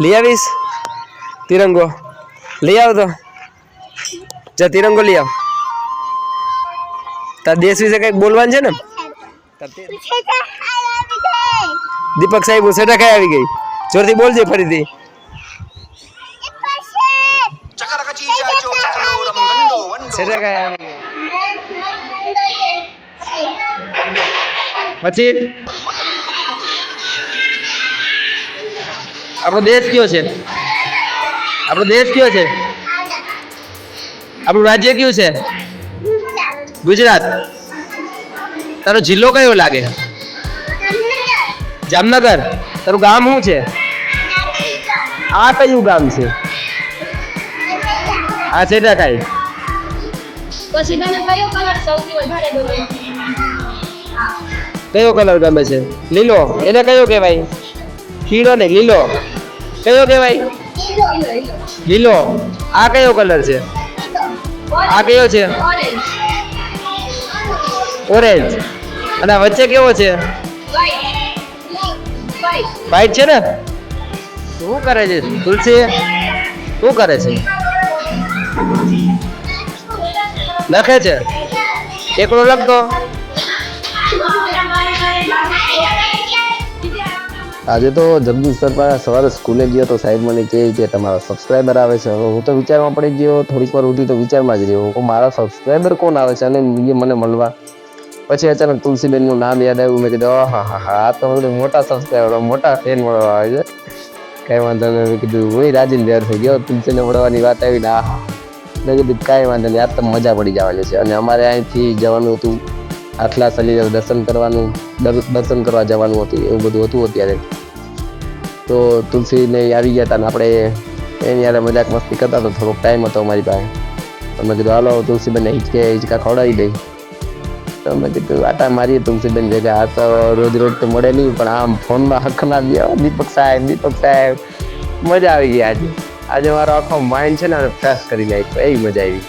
લઈ આવીશ? તિરંગો. લઈ આવ તો. જા તિરંગો લઈ આવ. તાર દેશ વિશે કંઈક બોલવાનું છે ને? દીપક સાહેબ સેટા કઈ આવી ગઈ. જોરથી બોલજે ફરીથી. સેટા કઈ આવી ગઈ. પછી આપણો દેશ કયો છે? આપણો દેશ કયો છે? આપણું રાજ્ય કયું છે? ગુજરાત. તારો જિલ્લો કયો લાગે? જામનગર. તારું ગામ શું છે? આ કયું ગામ છે? આ છે કાંઈ? પછી તને કયો કલર સૌથી વધારે ગમે? કયો કલર ગમે છે? લીલો. એને કયો કહેવાય? લીલો ને લીલો. કયો કહેવાય? લીલો. આ કયો કલર છે? આ કયો છે? ઓરેન્જ. અને વચ્ચે કેવો છે? વ્હાઈટ છે ને? શું કરે છે? તુલસી? શું કરે છે? લખે છે? એકડો લખતો? આજે તો જગદીશ સર પાસે સવારે સ્કૂલે ગયો તો સાહેબ મને કહે કે તમારા સબસ્ક્રાઈબર આવે છે. હવે હું તો વિચારમાં પડી ગયો થોડીક વાર સુધી તો વિચારમાં જ રહ્યો. મારા સબસ્ક્રાઈબર કોણ આવે છે? અને એ મને મળવા. પછી અચાનક તુલસીબેનનું નામ યાદ આવ્યું. મેં કીધું હા હા હા, આ તો બધું મોટા સબસ્ક્રાઈબર મોટા ફેન મળવા આવે છે. કાંઈ વાંધો નહીં. મેં કીધું, હું રાજન તૈયાર થઈ ગયો. તુલસીને મળવાની વાત આવી ને આ મેં કીધું, કાંઈ વાંધો નહીં, આજ તો મજા પડી જવાની છે. અને અમારે અહીંથી જવાનું હતું આટલા સલી દર્શન કરવાનું દર્શન કરવા જવાનું હતું, એવું બધું હતું અત્યારે. તો તુલસીને આવી ગયા હતા ને આપણે એની યારે મજાક મસ્તી કરતા હતા, થોડોક ટાઈમ હતો અમારી પાસે. તો મેં કીધું, હાલો, તુલસીબેનને હિંચકે હિંચકા ખવડાવી દઈ તો મેં કીધું, આટા મારીએ તુલસીબેન જગ્યા આ તો રોજ રોજ તો મળે નહીં, પણ આમ ફોનમાં હક ના દે દીપક સાહેબ દીપક સાહેબ. મજા આવી ગઈ આજે. આજે મારો આખો માઇન્ડ છે ને ફ્રેશ કરી નાખ્યો, એવી મજા આવી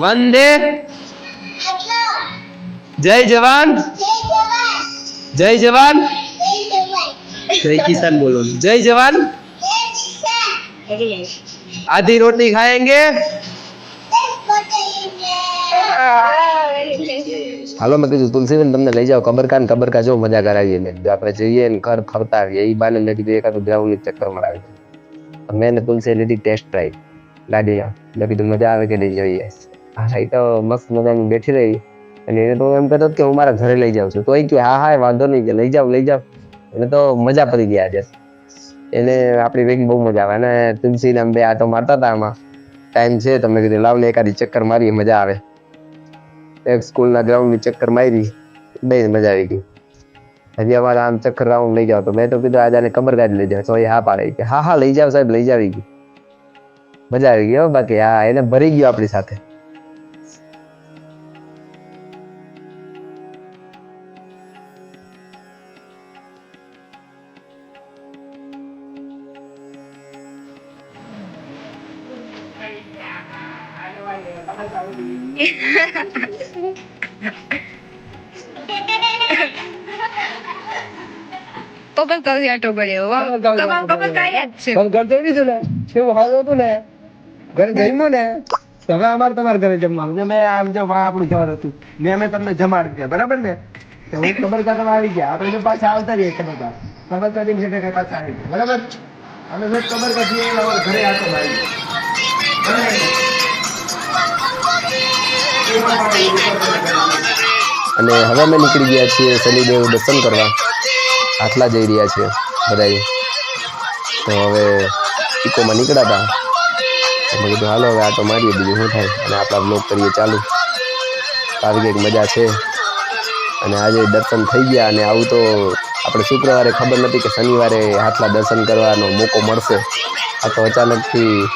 વંદે જય જવાન જય જવાન જય કિસાન બોલો જય જવાન आधी रोटी खाएंगे હાલો મેં કીધું તુલસીબેન તમને લઈ જાઓ કબરકા ને કબરકા જો મજા કરાવીએ ને આપણે જઈએ ને ઘર ફરતા આવીએ એ બાને મેં કીધું એકાદું ગ્રાઉન્ડ ચક્કર મરાવી મેં ને તુલસી લીધી ટેસ્ટ ડ્રાઈવ લાડી મેં કીધું મજા આવે કે નહીં જોઈએ એ તો મસ્ત મજાની બેઠી રહી. અને એને તો એમ કહેતો હતો કે હું મારા ઘરે લઈ જાઉં છું. તો એ કે હા હા વાંધો નહીં. કે, લઈ જાઉં લઈ જાઉં એને તો મજા પડી ગયા આજે. એને આપણી ભેગી બહુ મજા આવે. અને તુલસી નામ બે આટો મારતા હતા આમાં. ટાઈમ છે તમે કીધું, લાવ ને એકાદી ચક્કર મારીએ, મજા આવે. એક સ્કૂલના ગ્રાઉન્ડની ચક્કર મારી, બે મજા આવી ગઈ. હજી અમારે આમ ચક્કર રાઉન્ડ લઈ જાવ તો મેં તો કીધું, આજે આને કમર ગાડી લઈ જાવ તો એ હા પાડે. કે, હા હા, લઈ જાવ સાહેબ, લઈ જાવી ગઈ. મજા આવી ગઈ હો, બાકી હા, એને ભરી ગયો આપણી સાથે. આટો જ છે? ઘર જઈ ને? કેવું હાલ હતું ને? ઘરે જમ્યું ને? તો અમારે તમારા ઘરે જમવાનું. ને મેં આમ જો આપણું ઘર હતું. ને અમે તમને જમાડી દીધા. બરાબર ને? તો હું ખબર આવી ગયા. આપણે પાછા આવતા રહીએ ખબર કા? ખબર કા દિવસે કઈ પાછા આવી ગયા. બરાબર? અમે ખબર કા ઘરે અને હવે અમે નીકળી ગયા છીએ શનિદેવ દર્શન કરવા. આટલા જઈ રહ્યા છે બધાય તો હવે ઇકોમાં નીકળ્યા હતા મેં કીધું, હાલો, હવે આટો મારીએ બીજું શું થાય? અને આપણા બ્લોગ કરીએ ચાલુ. આવી કંઈક મજા છે. અને આજે દર્શન થઈ ગયા અને આવું તો આપણે શુક્રવારે ખબર નથી કે શનિવારે આટલા દર્શન કરવાનો મોકો મળશે. આ તો અચાનકથી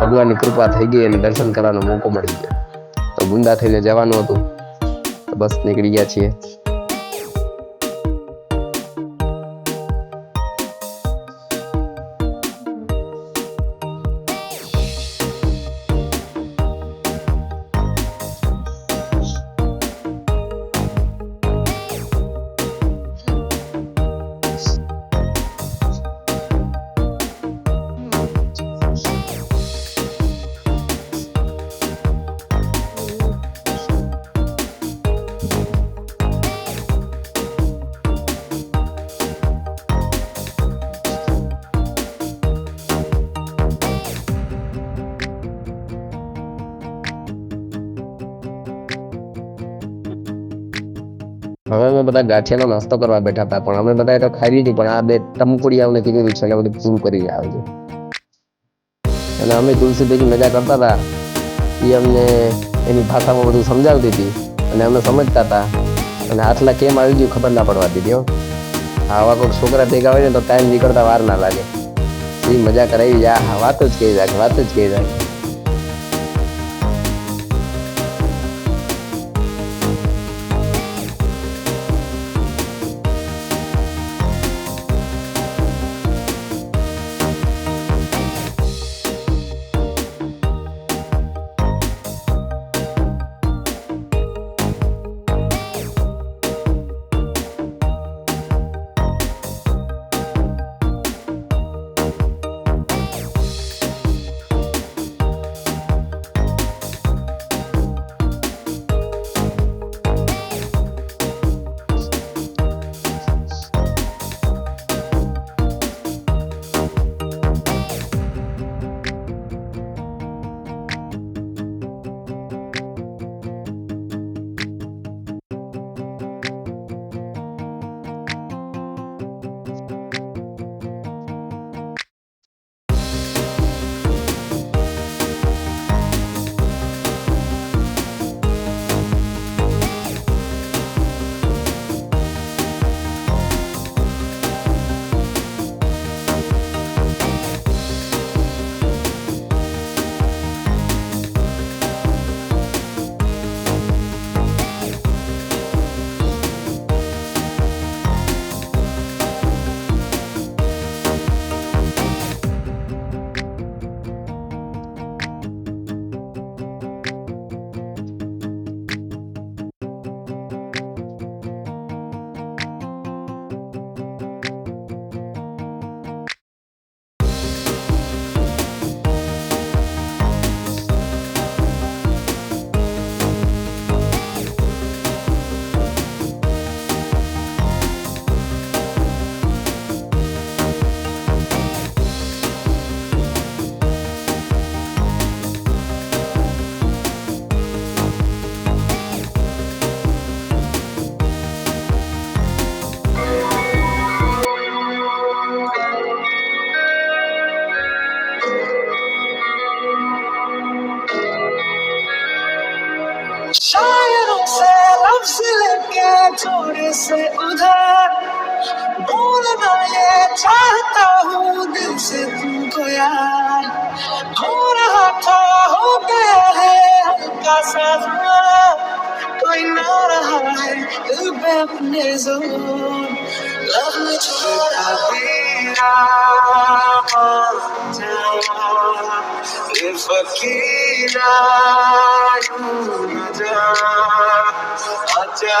ભગવાનની કૃપા થઈ ગઈ અને દર્શન કરવાનો મોકો મળી ગયો. તો ગુંદા થઈને જવાનું હતું. બસ નીકળી ગયા છીએ. હવે અમે બધા ગાંઠિયાનો નાસ્તો કરવા બેઠા હતા, પણ અમે બધા તો ખાઈ લીધી, પણ આ બે ટમકુડી કીધું છે એટલે બધું પૂરું કરી આવે છે. અને અમે તુલસી ભેગી મજા કરતા હતા. એ અમને એની ભાષામાં બધું સમજાવતી હતી અને અમે સમજતા હતા. અને આટલા કેમ આવી ગયું ખબર ના પડવા દીધી આવા કોઈક છોકરા ભેગા હોય ને તો ટાઈમ નીકળતા વાર ના લાગે. એ મજા કરાવી, આ વાત જ કહી જાય, વાત જ કહી જાય. थोड़े से उधर। बोलना ये, चाहता हूँ दिल से तुमको यार। हो रहा था, हो गया है हल्का सा रहा है दिल पे अपने जोर लब में छोड़ा तेरा ये फकीरा यूं न जा आजा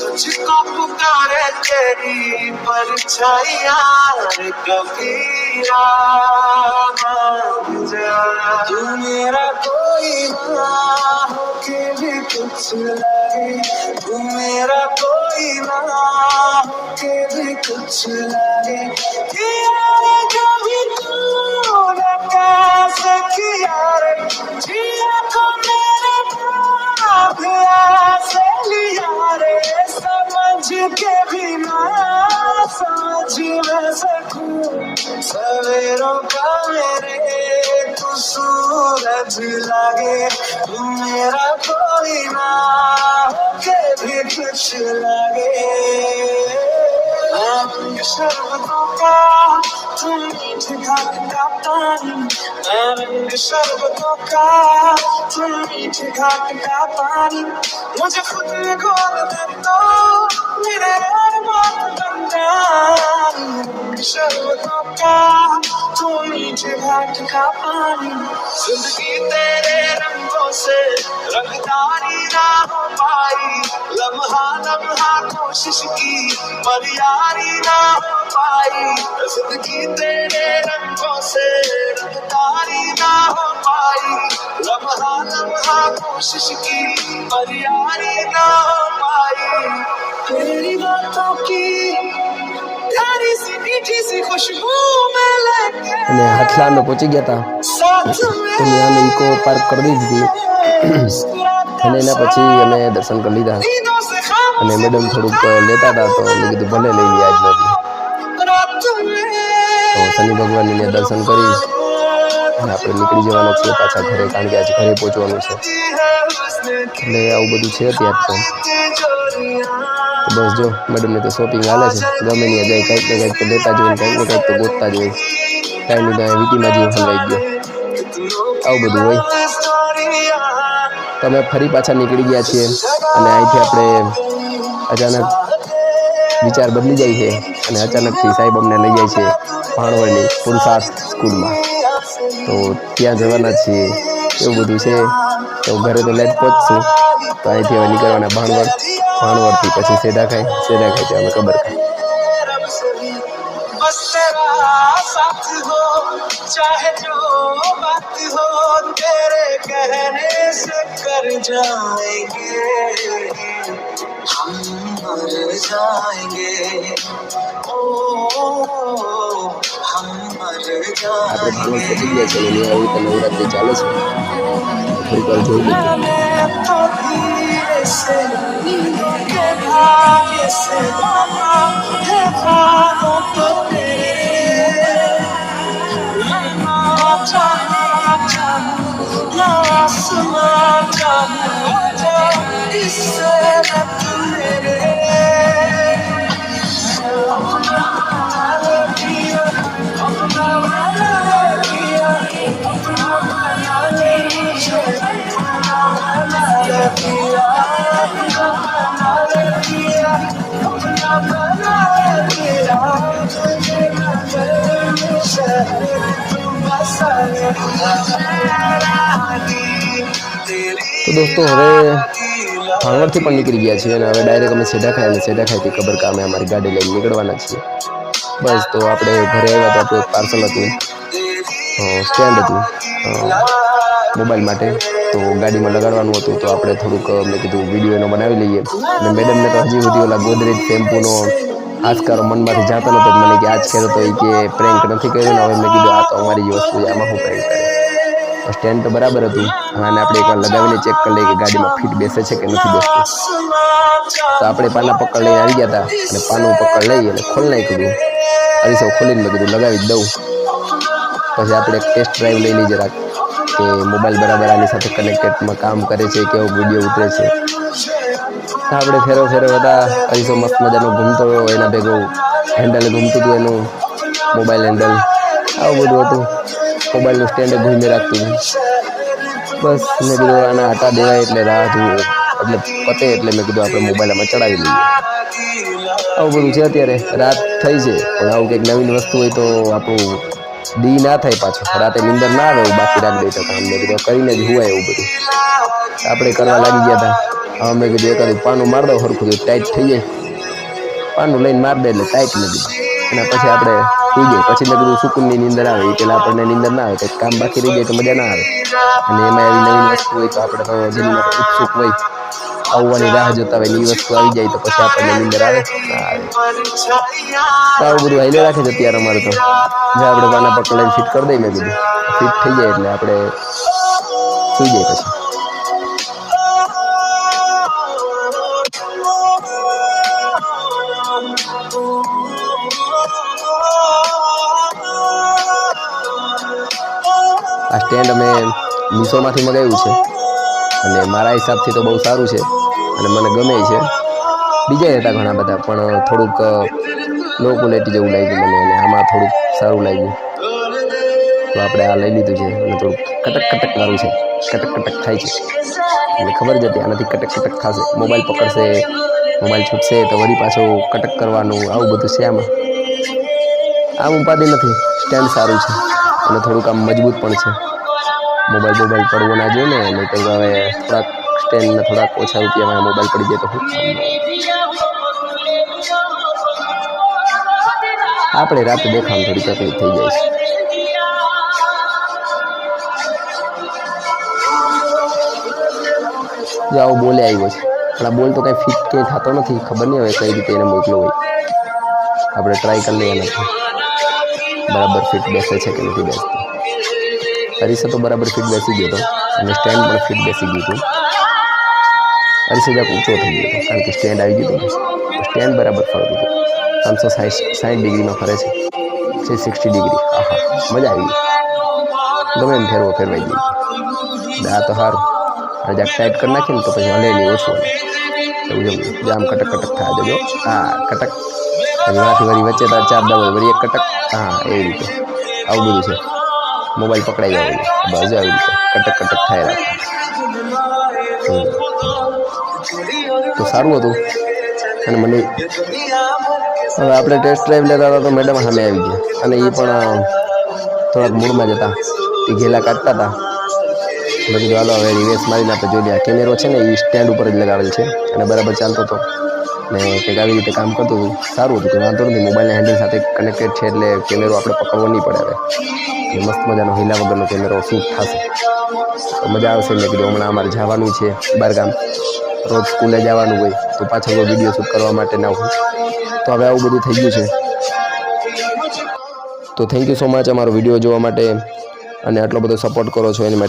तुझको पुकारे तेरी परछाइया रे कबीरा मान जा तू मेरा कोई ना होके भी कुछ लगे तू मेरा कोई ना के भी कुछ लगे यार कभी तूने कैसे किया रे जिया को मेरे बाप से लिया रे समझ के भी ना समझ में सकूं सवेरों का मेरे सूरज लागे तू मेरा कोई ना होके भी कुछ लागे रंग शरबतों का तुम मीठ घाट का पानी मैं रंग शरबतों का तुम मीठ घाट का पानी मुझे खुद में घोल दे तो मेरे और बात रंग शरबतों का तुम मीठे घाट का ज़िंदगी तेरे रंगों से रंगदारी ना हो पाई लम्हा लम्हा कोशिश की पर यारी ना हो पाई ज़िंदगी तेरे रंगों से रंगदारी ना हो पाई लम्हा लम्हा कोशिश की पर यारी ना हो पाई, तेरी बातों की અને હાથલા અમે પહોંચી ગયા હતા તો મેં અમે ઇકો પાર્ક કરી દીધી અને એના પછી અમે દર્શન કરી લીધા. અને મેડમ થોડુંક લેતા હતા તો મેં કીધું ભલે લઈ લઈએ આજ નથી તો શનિ ભગવાનની મેં દર્શન કરી. અને આપણે નીકળી જવાના છીએ પાછા ઘરે, કારણ કે આજે ઘરે પહોંચવાનું છે. એટલે આવું બધું છે અત્યારે તો. બસ જો મેડમને તો શોપિંગ હાલે છે. ગમે નહીં જાય, કંઈક ને કંઈક તો લેતા જ હોય કંઈક ને કંઈક તો ગોતતા જ હોય. કાંઈ નહીં કાંઈ વીટીમાં જીવ હલવાઈ ગયો. આવું બધું હોય. તમે ફરી પાછા નીકળી ગયા છીએ. અને અહીંથી આપણે અચાનક વિચાર બદલી જાય છે. અને અચાનકથી સાહેબ અમને લઈ જાય છે ભાણવડની પુરુષાર્થ સ્કૂલમાં. તો ત્યાં જવાના છીએ. એવું બધું છે. તો ઘરે તો લેટ પહોંચશું. તો અહીંથી હવે નીકળવાના ભાણવડ. ખાણવડતી પછી સેદા ખાય સેદા ખાય ત્યાં કબર આપણે ભાણવડ પહોંચી ગયા છે, અને નવરાત્રી ચાલે છે. થોડીક વાર જોઈ લઈએ. Kesin, kepa kesin, kepa notote. Lama can, can, lasma can, can, istemem tüleri. તો દોસ્તો, હવે ભાણવડથી પણ નીકળી ગયા છીએ અને હવે ડાયરેક્ટ અમે સેડા ખાઈ અને સેડા ખાઈથી ખબર કામે અમારી ગાડી લઈને નીકળવાના છીએ. બસ, તો આપણે ઘરે આવ્યા તો આપણું પાર્સલ હતું. સ્ટેન્ડ હતું. મોબાઈલ માટે. તો ગાડીમાં લગાડવાનું હતું, તો આપણે થોડુંક મેં કીધું વીડિયો એનો બનાવી લઈએ. અને મેડમને તો હજી સુધી ઓલા ગોદરેજ શેમ્પૂનો આસ્કારો મનમાંથી જાતો નહોતો મને કે આજ કર્યો તો એ કે પ્રેન્ક નથી કર્યો ને હવે મેં કીધું, આ તો અમારી જ વસ્તુ છે, આમાં શું પ્રેન્ક કરે? સ્ટેન્ડ તો બરાબર હતું અને આપણે એકવાર લગાવીને ચેક કરી લઈએ કે ગાડીમાં ફિટ બેસે છે કે નથી બેસતું. તો આપણે પાના પકડ લઈને આવી ગયા હતા અને પાનું પકડ લઈ અને ખોલી નાખ્યું અરીસો ખોલીને મેં કીધું, લગાવી જ દઉં. પછી આપણે ટેસ્ટ ડ્રાઈવ લઈ લઈએ જરાક. કે મોબાઈલ બરાબર આની સાથે કનેક્ટેડમાં કામ કરે છે કેવો વીડિયો ઉતરે છે. આપણે ફેરો ફેરો હતા અરીસો મસ્ત મજાનો ઘૂમતો એના ભેગું હેન્ડલ ઘૂમતું હતું એનું મોબાઈલ હેન્ડલ આવું બધું હતું. મોબાઈલનું સ્ટેન્ડ ઘૂમી રાખતું હતું. બસ મેં કીધું આના આટા દેવાય એટલે રાહ જોવું એટલે પતે એટલે મેં કીધું આપણે મોબાઈલ આમાં ચડાવી લઈએ. આવું બધું છે અત્યારે. રાત થઈ છે. પણ આવું કંઈક નવીન વસ્તુ હોય તો આપણું દી ના થાય પાછું. રાતે નીંદર ના આવે એવું બાકી રાખી દે તો કામ મેં કીધું કરીને જ હુવાય એવું બધું. આપણે કરવા લાગી ગયા હતા. અમે કીધું એકાદું પાનું માર દો સરખું ટાઈટ થઈ જાય. પાનું લઈને માર દે એટલે ટાઈટ નથી. અને પછી આપણે સુઈ જાય પછી મેં કીધું સુકૂનની નીંદર આવે. એ પહેલાં આપણને નીંદર ના આવે. કંઈક કામ બાકી રહી જાય તો મજા ના આવે. અને એમાં એવી નવી વસ્તુ હોય તો આપણે ઉત્સુક હોય. આવવાની રાહ જોતા હોય એ વસ્તુ આવી જાય તો પછી આપણને નીંદર આવે. આવે આવું બધું હાઈલે રાખે છે અત્યારે અમારે તો. જે આપણે પાના પકડ લઈને ફિટ કરી દઈએ મેં કીધું. ફિટ થઈ જાય એટલે આપણે સુઈ જાય પછી. સ્ટેન્ડ અમે મીશોમાંથી મગાવ્યું છે. અને મારા હિસાબથી તો બહુ સારું છે. અને મને ગમે છે. બીજા હતા ઘણા બધા, પણ થોડુંક લો ક્વોલિટી જેવું લાગ્યું મને અને આમાં થોડુંક સારું લાગ્યું. તો આપણે આ લઈ લીધું છે અને થોડુંક કટક કટક વાળું છે. કટક કટક થાય છે. એટલે ખબર જ હતી આનાથી કટક કટક થશે. મોબાઈલ પકડશે, મોબાઈલ છૂટશે, તો વળી પાછો કટક કરવાનું, આવું બધું છે આમાં. આમ ઉપાધિ નથી. સ્ટેન્ડ સારું છે. અને થોડુંક આમ મજબૂત પણ છે. મોબાઈલ મોબાઈલ પડવો ના જોઈએ ને નહીં તો હવે થોડાક સ્ટેન્ડને થોડાક ઓછા રૂપિયામાં મોબાઈલ પડી જાય તો શું કામનું? આપણે રાતે દેખાવાનું થોડી તકલીફ થઈ જાય છે. જો આવો બોલે આવ્યો છે. પણ આ બોલ તો કાંઈ ફિટ કંઈ થતો નથી, ખબર નહીં હવે કઈ રીતે એને મોકલો હોય. આપણે ટ્રાય કરી લઈએ નથી બરાબર ફિટ બેસે છે કે નથી બેસતી. અરીસે તો બરાબર ફિટ બેસી ગયો હતો. અને સ્ટેન્ડ પણ ફિટ બેસી ગયું હતું. અરીસે જરાક ઊંચો થઈ ગયો હતો, કારણ કે સ્ટેન્ડ આવી ગયું હતું. સ્ટેન્ડ બરાબર ફરતું હતું. ત્રણસો સાઠ સાઠ ડિગ્રીમાં ફરે છે. Three sixty degree. હા હા મજા આવી ગઈ. ગમે એમ ફેરવો, ફેરવાઈ ગઈ દા તો સારું અને જ્યાં ટાઈટ કરી નાખીએ ને તો પછી હલે નહીં ઓછું એવું જેમ જામ કટક કટક થાય જજો હા, કટક. પછી વાથી વરી વચ્ચે ચાર દબાય વરી એક કટક. હા એવી રીતે. આવું બધું છે. મોબાઈલ પકડાઈ જાય બસ આવી રીતે કટક કટક થાય. તો સારું હતું. અને મને હવે આપણે ટેસ્ટ ડ્રાઈવ લેતા હતા તો મેડમ સામે આવી ગયા. અને એ પણ થોડાક મૂડમાં જ હતા. એ ઘેલા કાઢતા હતા. કીધું, હાલો, હવે રિવેસ મારીને આપણે જોઈ લઈએ. કેમેરો છે ને, એ સ્ટેન્ડ ઉપર જ લગાવેલ છે. અને બરાબર ચાલતો હતો. ને કંઈક આવી રીતે કામ કરતું સારું હતું. કે વાંધો નથી. મોબાઈલના હેન્ડલ સાથે કનેક્ટેડ છે એટલે કેમેરો આપણે પકડવો નહીં પડે હવે. મસ્ત મજાનો હિલા વગરનો કેમેરો શૂટ થશે. તો મજા આવશે મેં કીધું, હમણાં અમારે જવાનું છે બહારગામ રોજ સ્કૂલે જવાનું હોય તો પાછળ કોઈ વીડિયો શૂટ કરવા માટે ના હોય. તો હવે આવું બધું થઈ ગયું છે. તો થેન્ક યુ સો મચ અમારો વીડિયો જોવા માટે. અને આટલો બધો સપોર્ટ કરો છો એની માટે